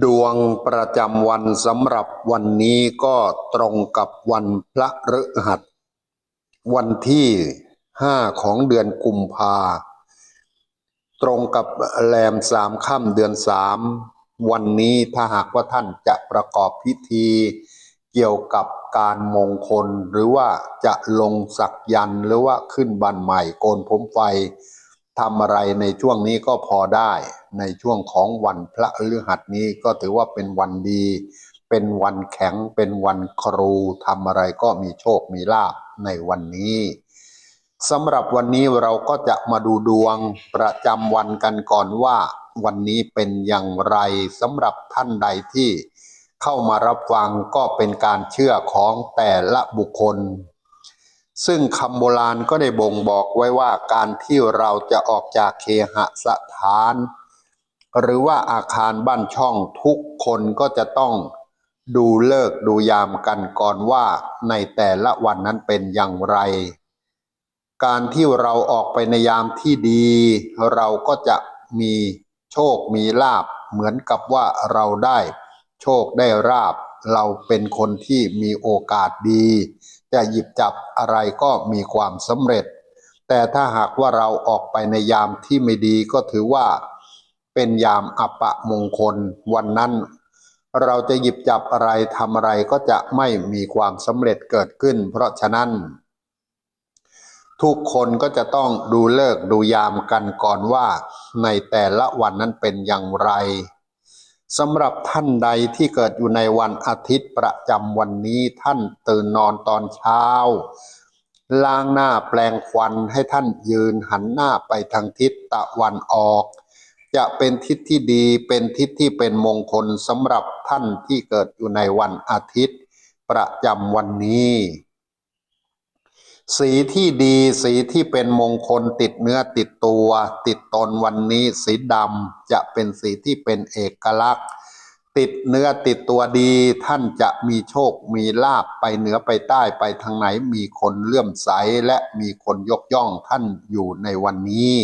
ดวงประจำวันสำหรับวันนี้ก็ตรงกับวันพระฤหัส วันที่ห้าของเดือนกุมภา ตรงกับแรมสามค่ำเดือนสาม วันนี้ถ้าหากว่าท่านจะประกอบพิธีเกี่ยวกับการมงคล หรือว่าจะลงสักยันหรือว่าขึ้นบันใหม่โกนผมไฟทำอะไรในช่วงนี้ก็พอได้ ในช่วงของวันพระฤหัสนี้ก็ถือว่าเป็นวันดี เป็นวันแข็งเป็นวันครูทำอะไรก็มีโชคมีลาภในวันนี้สำหรับวันนี้เราก็จะมาดูดวงประจำวันกันก่อนว่า วันนี้เป็นอย่างไรสำหรับท่านใดที่เข้ามารับฟังก็เป็นการเชื่อของแต่ละบุคคล ซึ่งคำโบราณก็ได้บ่งบอกไว้ว่าการที่เราจะออกจากเคหสถาน หรือว่าอาคารบ้านช่องทุกคนก็จะต้องดูเลิกดูยามกันก่อนว่าในแต่ละวันนั้นเป็นอย่างไร การที่เราออกไปในยามที่ดี เราก็จะมีโชคมีลาบเหมือนกับว่าเราได้โชคได้ราบ เราเป็นคนที่มีโอกาสดี จะหยิบจับอะไรก็มีความสำเร็จ แต่ถ้าหากว่าเราออกไปในยามที่ไม่ดีก็ถือว่า เป็นยามอัปะมงคล วันนั้น เราจะหยิบจับอะไรทำอะไรก็จะไม่มีความสำเร็จเกิดขึ้น เพราะฉะนั้น ทุกคนก็จะต้องดูเลิกดูยามกันก่อนว่า ในแต่ละวันนั้นเป็นอย่างไรสำหรับท่านใดที่เกิดอยู่ในวันอาทิตย์ประจำวันนี้ท่านตื่นนอนตอนเช้า ล้างหน้าแปลงควันให้ท่านยืนหันหน้าไปทางทิศตะวันออก จะเป็นทิศที่ดีเป็นทิศที่เป็นมงคลสำหรับท่านที่เกิดอยู่ในวันอาทิตย์ ประจำวันนี้ สีที่ดีสีที่เป็นมงคลติดเนื้อติดตัว ติดตนวันนี้สีดำจะเป็นสีที่เป็นเอกลักษณ์ ติดเนื้อติดตัวดี ท่านจะมีโชคมีลาบไปเหนือไปใต้ไปทางไหนมีคนเลื่อมใสและมีคนยกย่องท่านอยู่ในวันนี้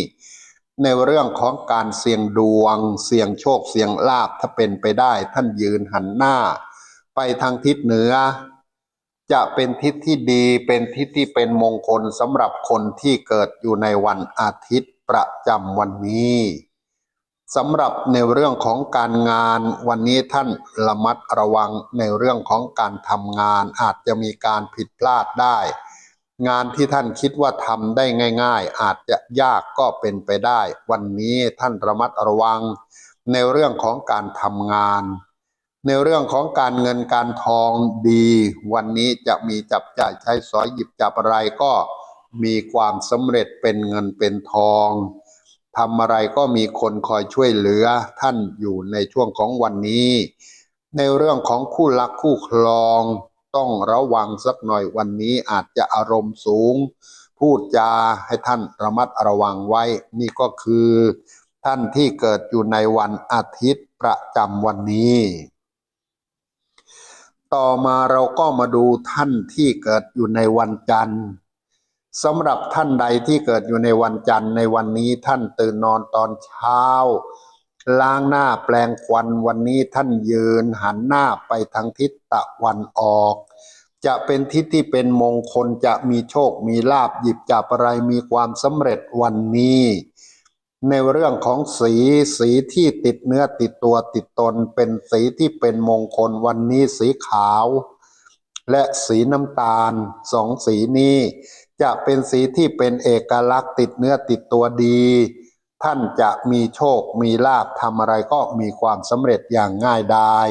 ในเรื่องของการเสี่ยงดวง เสี่ยงโชคเสี่ยงลาบถ้าเป็นไปได้ ท่านยืนหันหน้า ไปทางทิศเหนือ จะเป็นทิศที่ดีเป็นทิศที่เป็นมงคลสำหรับคนที่เกิดอยู่ในวันอาทิตย์ประจำวันนี้สำหรับในเรื่องของการงานวันนี้ท่านระมัดระวังในเรื่องของการทำงานอาจจะมีการผิดพลาดได้ งานที่ท่านคิดว่าทำได้ง่าย ๆ อาจจะยากก็เป็นไปได้ วันนี้ท่านระมัดระวัง ในเรื่องของการทำงาน ในเรื่องของการเงินการทองดี วันนี้จะมีจับจ่ายใช้สอยหยิบจับอะไรก็มีความสำเร็จเป็นเงินเป็นทองทำอะไรก็มีคนคอยช่วยเหลือท่านอยู่ในช่วงของวันนี้ ในเรื่องของคู่รักคู่ครอง ต้องระวังสักหน่อยวันนี้อาจจะอารมณ์สูง พูดจาให้ท่านระมัดระวังไว้ นี่ก็คือ ท่านที่เกิดอยู่ในวันอาทิตย์ประจำวันนี้ ต่อมาเราก็มาดูท่านที่เกิดอยู่ในวันจันทร์สำหรับท่านใดที่เกิดอยู่ในวันจันทร์ในวันนี้ท่านตื่นนอนตอนเช้า ล้างหน้าแปลงควันวันนี้ท่านยืนหันหน้าไปทางทิศตะวันออก จะเป็นทิศที่เป็นมงคลจะมีโชคมีลาบหยิบจับอะไรมีความสำเร็จวันนี้ ในเรื่องของสีสีที่ติดเนื้อติดตัวติดตน เป็นสีที่เป็นมงคลวันนี้สีขาว และสีน้ำตาลสองสีนี้ จะเป็นสีที่เป็นเอกลักษณ์ติดเนื้อติดตัวดี ท่านจะมีโชคมีลาภทำอะไรก็มีความสำเร็จอย่างง่ายดาย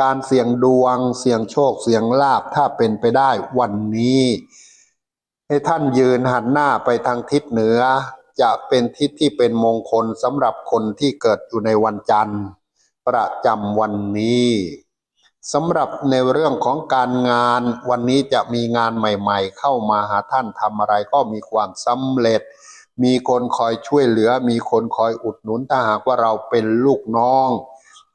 การเสี่ยงดวงเสี่ยงโชคเสี่ยงลาภถ้าเป็นไปได้วันนี้ ให้ท่านยืนหันหน้าไปทางทิศเหนือ จะเป็นทิศที่เป็นมงคลสำหรับคนที่เกิดอยู่ในวันจันทร์ ประจำวันนี้สำหรับในเรื่องของการงานวันนี้จะมีงานใหม่ ๆ เข้ามาหาท่านทำอะไรก็มีความสำเร็จ มีคนคอยช่วยเหลือ มีคนคอยอุดหนุนถ้าหากว่าเราเป็นลูกน้อง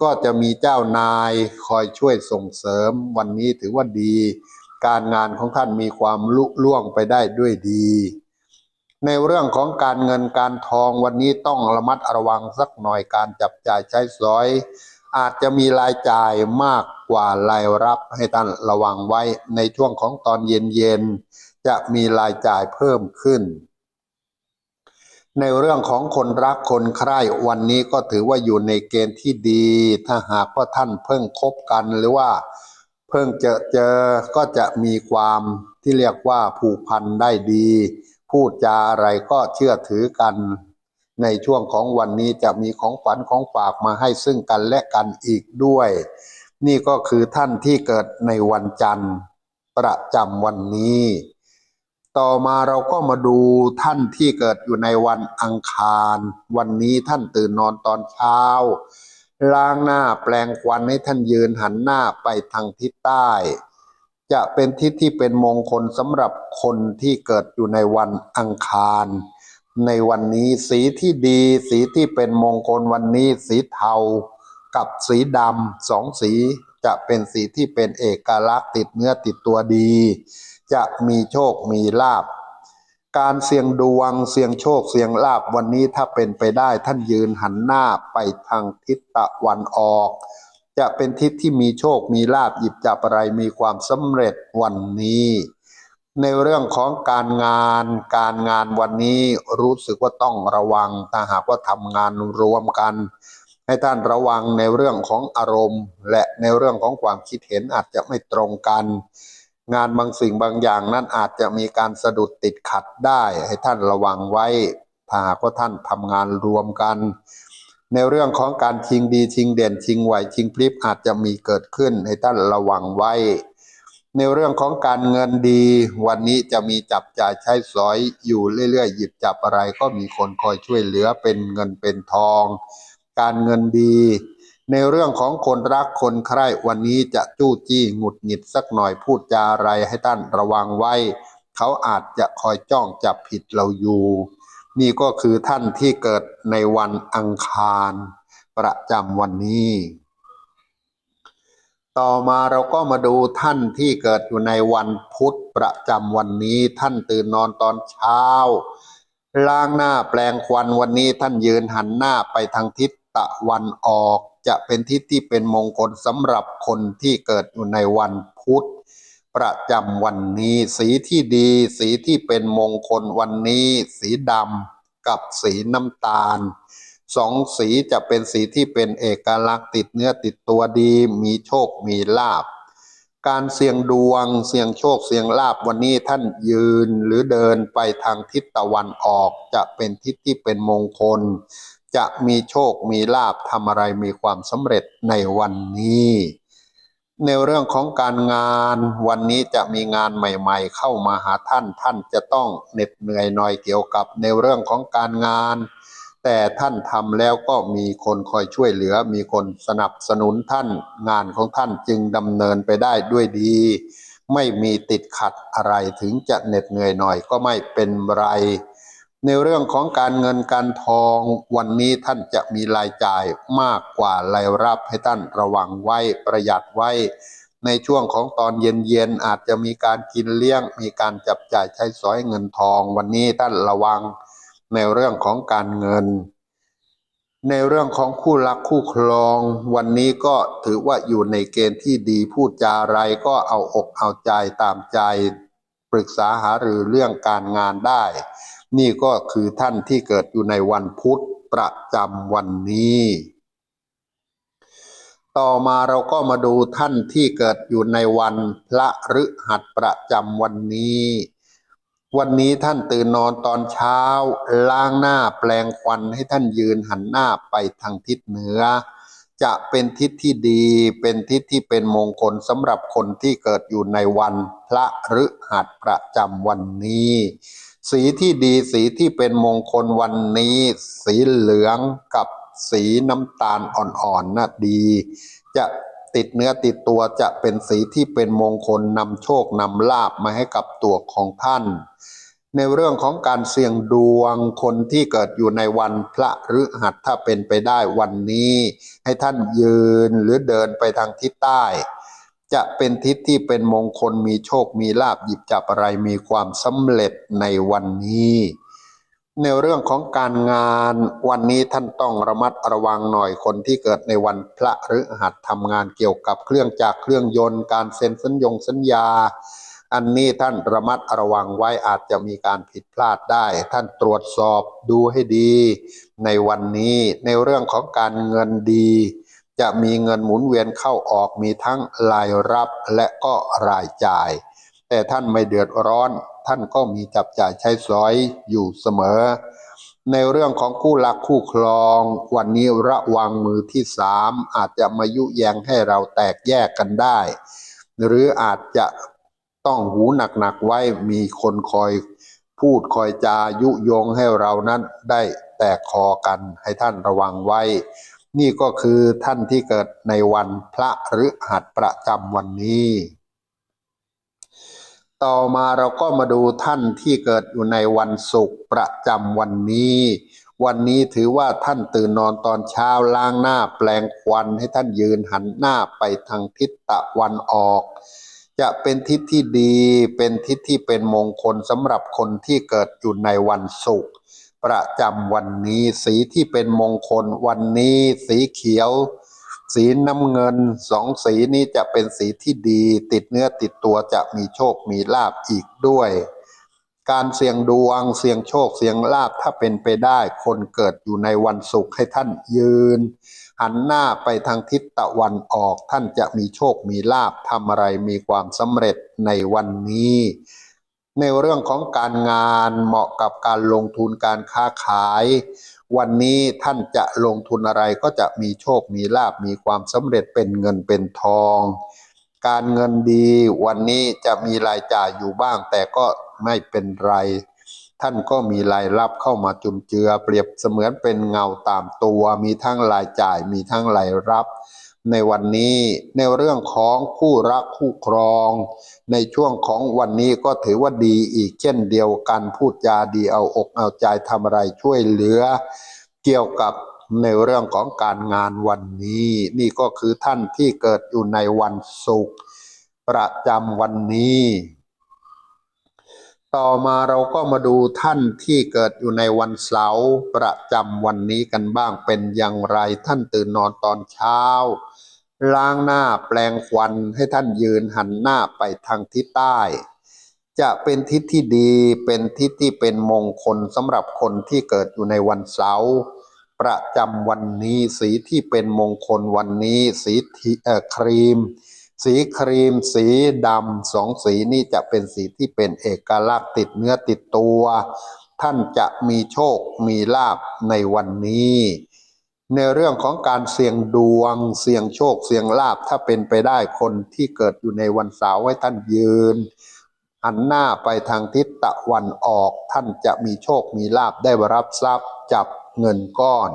ก็จะมีเจ้านายคอยช่วยส่งเสริม วันนี้ถือว่าดี การงานของท่านมีความลุล่วงไปได้ด้วยดี ในเรื่องของการเงินการทองวันนี้ต้องระมัดระวังสักหน่อยการจับจ่ายใช้สอย อาจจะมีรายจ่ายมากกว่ารายรับให้ท่านระวังไว้ในช่วงของตอนเย็นๆจะมีรายจ่ายเพิ่มขึ้น ในเรื่องของคนรักคนใคร่วันนี้ก็ถือว่าอยู่ในเกณฑ์ที่ดี ถ้าหากว่าท่านเพิ่งคบกันหรือว่า เพิ่งเจอเจอก็จะมีความที่เรียกว่าผูกพันได้ดี พูดจาอะไรก็เชื่อถือกัน ในช่วงของวันนี้จะมีของฝันของฝากมาให้ซึ่งกันและกันอีกด้วย นี่ก็คือท่านที่เกิดในวันจันทร์ประจำวันนี้ ต่อมาเราก็มาดูท่านที่เกิดอยู่ในวันอังคาร วันนี้ท่านตื่นนอนตอนเช้า ล้างหน้าแปลงควันให้ท่านยืนหันหน้าไปทางทิศใต้ จะเป็นทิศที่เป็นมงคลสำหรับคนที่เกิดอยู่ในวันอังคาร ในวันนี้สีที่ดีสีที่เป็นมงคลวันนี้สีเทา กับสีดำสองสีจะเป็นสีที่เป็นเอกลักษณ์ติดเนื้อติดตัวดี จะมีโชคมีลาบ การเสี่ยงดวงเสี่ยงโชคเสี่ยงลาบวันนี้ถ้าเป็นไปได้ท่านยืนหันหน้าไปทางทิศตะวันออก จะเป็นทิศที่มีโชคมีลาบหยิบจับอะไรมีความสำเร็จวันนี้ ในเรื่องของการงานการงานวันนี้รู้สึกว่าต้องระวังถ้าหากว่าทำงานรวมกันให้ท่านระวังในเรื่องของอารมณ์ และในเรื่องของความคิดเห็นอาจจะไม่ตรงกัน งานบางสิ่งบางอย่างนั้นอาจจะมีการสะดุดติดขัดได้ ให้ท่านระวังไว้ถ้าหากว่าท่านทำงานรวมกัน ในเรื่องของการชิงดีชิงเด่นชิงไหวชิงพลิบอาจจะมีเกิดขึ้น ให้ท่านระวังไว้ ในเรื่องของการเงินดี วันนี้จะมีจับจ่ายใช้สอยอยู่เรื่อยๆหยิบจับอะไรก็มีคนคอยช่วยเหลือเป็นเงินเป็นทอง การเงินดี ในเรื่องของคนรักคนใคร่วันนี้จะจู้จี้หงุดหงิดสักหน่อยพูดจาอะไรให้ท่านระวังไว้ เขาอาจจะคอยจ้องจับผิดเราอยู่ นี่ก็คือท่านที่เกิดในวันอังคาร ประจำวันนี้ ต่อมาเราก็มาดูท่านที่เกิดอยู่ในวันพุธประจำวันนี้ ท่านตื่นนอนตอนเช้าล้างหน้าแปลงควันวันนี้ท่านยืนหันหน้าไปทางทิศตะวันออก จะเป็นทิศที่เป็นมงคลสำหรับคนที่เกิดอยู่ในวันพุธประจำวันนี้สีที่ดี สีที่เป็นมงคลวันนี้ สีดำกับสีน้ำตาลสองสีจะเป็นสีที่เป็นเอกลักษณ์ติดเนื้อติดตัวดี มีโชคมีลาบ การเสี่ยงดวง เสี่ยงโชคเสี่ยงลาบวันนี้ท่านยืนหรือเดินไปทางทิศตะวันออกจะเป็นทิศที่เป็นมงคล จะมีโชคมีลาบทำอะไรมีความสำเร็จในวันนี้ ในเรื่องของการงานวันนี้จะมีงานใหม่ ๆ เข้ามาหาท่านท่านจะต้องเหน็ดเหนื่อยหน่อยเกี่ยวกับในเรื่องของการงาน แต่ท่านทำแล้วก็มีคนคอยช่วยเหลือ มีคนสนับสนุนท่าน งานของท่านจึงดำเนินไปได้ด้วยดี ไม่มีติดขัดอะไรถึงจะเหน็ดเหนื่อยหน่อยก็ไม่เป็นไร ในเรื่องของการเงินการทองวันนี้ท่านจะมีรายจ่ายมากกว่ารายรับให้ท่านระวังไว้ประหยัดไว้ ในช่วงของตอนเย็นๆอาจจะมีการกินเลี้ยง มีการจับจ่ายใช้สอยเงินทอง วันนี้ท่านระวังในเรื่องของการเงิน ในเรื่องของคู่รักคู่ครอง วันนี้ก็ถือว่าอยู่ในเกณฑ์ที่ดีพูดจาอะไรก็เอาอกเอาใจตามใจ ปรึกษาหารือเรื่องการงานได้ นี่ก็คือท่านที่เกิดอยู่ในวันพุธประจำวันนี้ ต่อมาเราก็มาดูท่านที่เกิดอยู่ในวันพระฤหัสประจำวันนี้วันนี้ท่านตื่นนอนตอนเช้า ล้างหน้าแปลงควันให้ท่านยืนหันหน้าไปทางทิศเหนือ จะเป็นทิศที่ดีเป็นทิศที่เป็นมงคลสำหรับคนที่เกิดอยู่ในวันพระฤหัสประจำวันนี้ สีที่ดีสีที่เป็นมงคลวันนี้ สีเหลืองกับสีน้ำตาลอ่อนๆน่ะดี จะติดเนื้อติดตัวจะเป็นสีที่เป็นมงคลนำโชคนำลาบมาให้กับตัวของท่าน ในเรื่องของการเสี่ยงดวงคนที่เกิดอยู่ในวันพระฤหัสถ้าเป็นไปได้วันนี้ ให้ท่านยืนหรือเดินไปทางทิศใต้ จะเป็นทิศที่เป็นมงคลมีโชคมีลาบหยิบจับอะไรมีความสำเร็จในวันนี้ ในเรื่องของการงานวันนี้ท่านต้องระมัดระวังหน่อยคนที่เกิดในวันพระหรือหัดทำงานเกี่ยวกับเครื่องจักรเครื่องยนต์ การเซ็นสัญญงสัญญา อันนี้ท่านระมัดระวังไว้อาจจะมีการผิดพลาดได้ ท่านตรวจสอบดูให้ดี ในวันนี้ในเรื่องของการเงินดี จะมีเงินหมุนเวียนเข้าออกมีทั้งรายรับและก็รายจ่าย แต่ท่านไม่เดือดร้อน ท่านก็มีจับจ่ายใช้สอยอยู่เสมอ ในเรื่องของคู่รักคู่ครอง วันนี้ระวังมือที่สามอาจจะมายุแยงให้เราแตกแยกกันได้ หรืออาจจะต้องหูหนักๆไว้มีคนคอยพูดคอยจายุยงให้เรานั้นได้แตกคอกันให้ท่านระวังไว้ นี่ก็คือท่านที่เกิดในวันพระหรือหัดประจำวันนี้ ต่อมาเราก็มาดูท่านที่เกิดอยู่ในวันศุกร์ประจำวันนี้ วันนี้ถือว่าท่านตื่นนอนตอนเช้าล้างหน้าแปลงควันให้ท่านยืนหันหน้าไปทางทิศตะวันออก จะเป็นทิศที่ดีเป็นทิศที่เป็นมงคลสำหรับคนที่เกิดอยู่ในวันศุกร์ ประจำวันนี้ สีที่เป็นมงคลวันนี้สีเขียว สีน้ำเงินสองสีนี้จะเป็นสีที่ดี ติดเนื้อติดตัวจะมีโชคมีลาบอีกด้วย การเสี่ยงดวงเสี่ยงโชคเสี่ยงลาบถ้าเป็นไปได้ คนเกิดอยู่ในวันศุกร์ให้ท่านยืน หันหน้าไปทางทิศตะวันออกท่านจะมีโชคมีลาบทำอะไรมีความสำเร็จในวันนี้ ในเรื่องของการงานเหมาะกับการลงทุนการค้าขาย วันนี้ท่านจะลงทุนอะไรก็จะมีโชคมีลาบมีความสำเร็จเป็นเงินเป็นทอง การเงินดีวันนี้จะมีรายจ่ายอยู่บ้าง แต่ก็ไม่เป็นไร ท่านก็มีรายรับเข้ามาจุนเจือ เปรียบเสมือนเป็นเงาตามตัว มีทั้งรายจ่ายมีทั้งรายรับ ในวันนี้ในเรื่องของคู่รักคู่ครอง ในช่วงของวันนี้ก็ถือว่าดีอีกเช่นเดียวกันพูดจาดีเอาอกเอาใจทำอะไรช่วยเหลือ เกี่ยวกับในเรื่องของการงานวันนี้ นี่ก็คือท่านที่เกิดอยู่ในวันศุกร์ประจำวันนี้ ต่อมาเราก็มาดูท่านที่เกิดอยู่ในวันเสาร์ประจำวันนี้กันบ้างเป็นอย่างไรท่านตื่นนอนตอนเช้า ล้างหน้าแปลงควันให้ท่านยืนหันหน้าไปทางทิศใต้ จะเป็นทิศที่ดีเป็นทิศที่เป็นมงคลสำหรับคนที่เกิดอยู่ในวันเสาร์ประจำวันนี้สีที่เป็นมงคลวันนี้สีเอ่อครีม สีครีม สีดำสองสีนี้จะเป็นสีที่เป็นเอกลักษณ์ติดเนื้อติดตัว ท่านจะมีโชคมีลาบในวันนี้ ในเรื่องของการเสี่ยงดวง เสี่ยงโชคเสี่ยงลาบถ้าเป็นไปได้คนที่เกิดอยู่ในวันเสาร์ให้ท่านยืนหันหน้าไปทางทิศตะวันออก ท่านจะมีโชคมีลาบได้รับทรัพย์จับเงินก้อน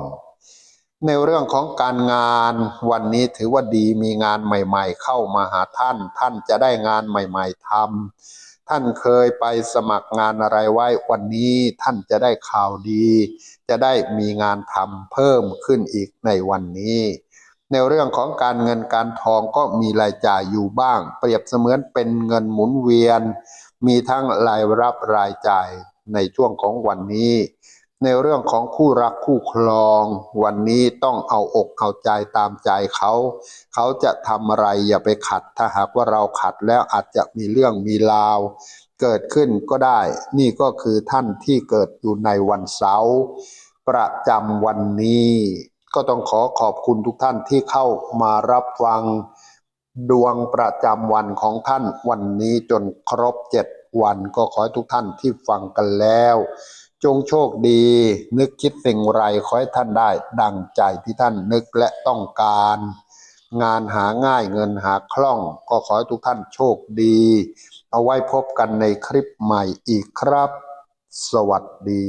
ในเรื่องของการงานวันนี้ถือว่าดีมีงานใหม่ ๆ เข้ามาหาท่าน ท่านจะได้งานใหม่ ๆทำท่านเคยไปสมัครงานอะไรไว้วันนี้ท่านจะได้ข่าวดี จะได้มีงานทำเพิ่มขึ้นอีกในวันนี้ ในเรื่องของการเงินการทองก็มีรายจ่ายอยู่บ้าง เปรียบเสมือนเป็นเงินหมุนเวียน มีทั้งรายรับรายจ่ายในช่วงของวันนี้ ในเรื่องของคู่รักคู่ครอง วันนี้ต้องเอาอกเอาใจตามใจเขา เขาจะทำอะไรอย่าไปขัด ถ้าหากว่าเราขัดแล้วอาจจะมีเรื่องมีราวเกิดขึ้นก็ได้ นี่ก็คือท่านที่เกิดอยู่ในวันเสาร์ประจำวันนี้ ก็ต้องขอขอบคุณทุกท่านที่เข้ามารับฟัง ดวงประจำวันของท่านวันนี้จนครบเจ็ดวันก็ขอให้ทุกท่านที่ฟังกันแล้ว จงโชคดี นึกคิดสิ่งไรขอให้ท่านได้ ดังใจที่ท่านนึกและต้องการ งานหาง่ายเงินหาคล่อง ก็ขอให้ทุกท่านโชคดี เอาไว้พบกันในคลิปใหม่อีกครับ สวัสดี